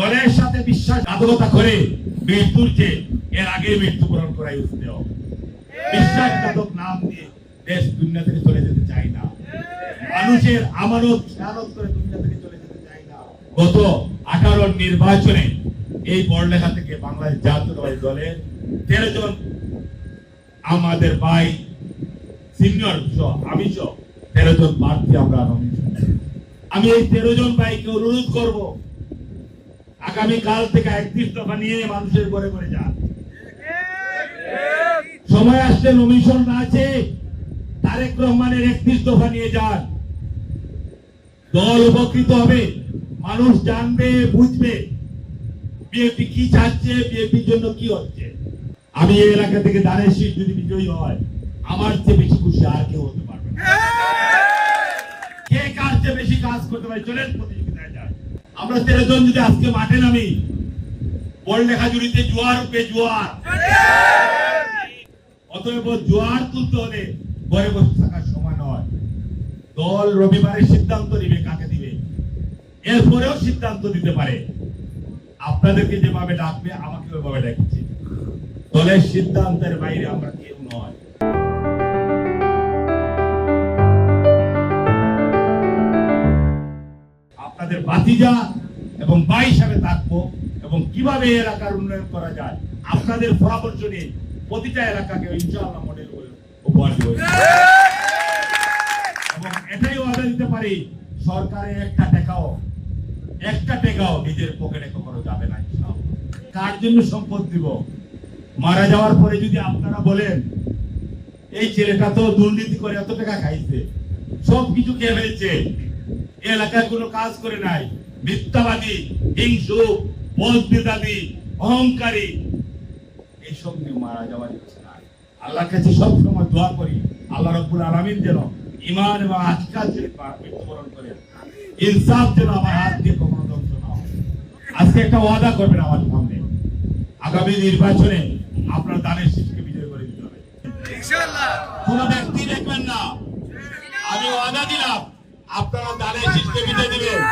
দলের সাথে বিশ্বাস বিশ্বাসঘাতকতা করে মৃত্যুর চেয়ে এর আগে মৃত্যুবরণ করাই উঠতেও বিশ্বাসঘাতক নাম দিয়ে দেশ দুনিয়া থেকে চলে যেতে চাই না। মানুষের আমানত খেয়ালত করে দুনিয়া থেকে চলে যেতে চাই না। গত আঠারো নির্বাচনে এই পড়লেখা থেকে বাংলাদেশ জাতীয়তাবাদী দলের তেরো জন আমাদের ভাই, সিনিয়র আমি সহ তেরো জন প্রার্থী আমরা আমি এই তেরো জন ভাইকে অনুরোধ করব আগামী কাল থেকে একত্রিশ দফা নিয়ে মানুষের ঘরে ঘরে যান। সময় আসছে নমিশন আছে, তারেক রহমানের একত্রিশ দফা নিয়ে যান। দল উপকৃত হবে, মানুষ জানবে, বুঝবে বিএনপি কি চাচ্ছে বিএপির জন্য কি হচ্ছে। আমি এই এলাকা থেকে দানের শীত যদি বিজয়ী হয়, আমার চেয়ে বেশি খুশি আর কেউ হতে পারবে কে কার চেয়ে বেশি কাজ করতে পারে, চলেন প্রতিযোগিতায়। যায় আমরা তেরো জন যদি আজকে মাঠে নামি, বল লেখা জুড়িতে জোয়ার উঠবে জোয়ার। অতএব জোয়ার তুলতে হলে ঘরে বসে থাকার সময় নয়। দল রবিবারের সিদ্ধান্ত নিবে, কাকে দিবে? এরপরেও সিদ্ধান্ত দিতে পারে। আপনাদেরকে যেভাবে ডাকবে আমাকে ওইভাবে ডাকছে। দলের সিদ্ধান্তের বাইরে আমরা কেউ নয়। বাতিজা এবং ভাই হিসাবে থাকব এবং কীভাবে এলাকার উন্নয়ন করা যায়, আপনাদের পরামর্শ নিয়ে প্রতিটা এলাকাকে ইনশাআল্লাহ মডেল করে উপহার দেব। এবং এটাই ওয়াদা দিতে পারি, সরকারের একটা টাকাও একটা টাকাও নিজের পকেটে কখনো যাবে না। কার জন্য সম্পদ দিব? মারা যাওয়ার পরে যদি আপনারা বলেন, এই ছেলেটা তো দুর্নীতি করে এত টাকা খাইছে সব কিছু খেয়ে ফেলছে? এলাকায় কোনো কাজ করে নাই। মিথ্যাবাদী হিংসু বদবিদাদি অহংকারী। এইসব নিয়ে মারা যাওয়ার ইচ্ছে নাই। আল্লাহর কাছে সব সময় দোয়া করি আল্লাহ রব্বুল আলামিন যেন ইমান এবং আজকাল যে মৃত্যুবরণ করেন ইনসাফ যেন আমার হাত দিয়ে কখনো ধ্বংস না হয়। আজকে একটা ওয়াদা করবেন আমার সামনে। আগামী নির্বাচনে আপনার দানের শীষকে বিজয় করে দিতে হবে। কোন ব্যক্তি দেখবেন না। আমি ওয়াদা দিলাম আপনারা দানের শীষকে বিজয় দিবেন